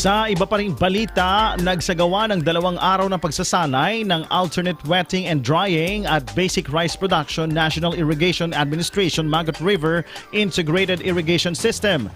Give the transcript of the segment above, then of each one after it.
Sa iba pa ring balita, nagsagawa ng dalawang araw ng pagsasanay ng alternate wetting and drying at Basic Rice Production National Irrigation Administration Magot River Integrated Irrigation System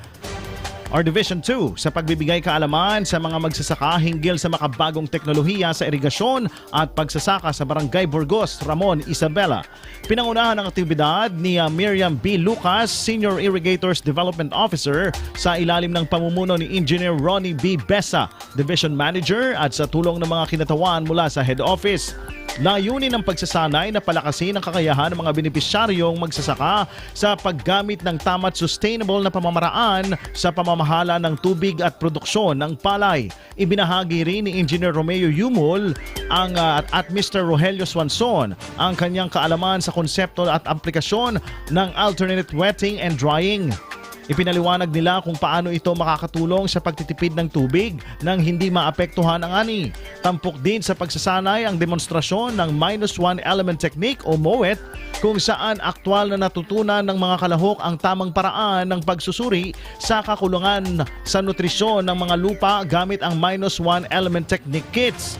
or Division 2 sa pagbibigay kaalaman sa mga magsasaka hinggil sa makabagong teknolohiya sa irigasyon at pagsasaka sa Barangay Burgos, Ramon, Isabela. Pinangunahan ng aktibidad ni uh, Miriam B. Lucas, Senior Irrigators Development Officer sa ilalim ng pamumuno ni Engineer Ronnie B. Besa, Division Manager at sa tulong ng mga kinatawan mula sa head office. Layunin ng pagsasanay na palakasin ang kakayahan ng mga benepisyaryong magsasaka sa paggamit ng tama't sustainable na pamamaraan sa pamamahala ng tubig at produksyon ng palay. Ibinahagi rin ni Engineer Romeo Yumol ang, uh, at, at Mr. Rogelio Swanson ang kanyang kaalaman sa konsepto at aplikasyon ng alternate wetting and drying. Ipinaliwanag nila kung paano ito makakatulong sa pagtitipid ng tubig nang hindi maapektuhan ang ani. Tampok din sa pagsasanay ang demonstrasyon ng minus one element technique o MOET kung saan aktwal na natutunan ng mga kalahok ang tamang paraan ng pagsusuri sa kakulungan sa nutrisyon ng mga lupa gamit ang minus one element technique kits.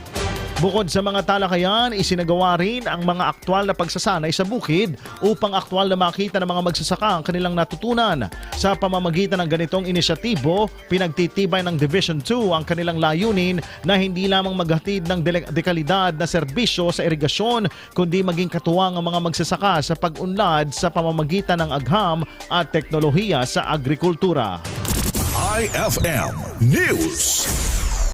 Bukod sa mga talakayan, isinagawa rin ang mga aktwal na pagsasanay sa bukid upang aktwal na makita ng mga magsasaka ang kanilang natutunan. Sa pamamagitan ng ganitong inisyatibo, pinagtitibay ng Division 2 ang kanilang layunin na hindi lamang maghatid ng dekalidad na serbisyo sa irigasyon, kundi maging katuwang ang mga magsasaka sa pag-unlad sa pamamagitan ng agham at teknolohiya sa agrikultura. IFM News.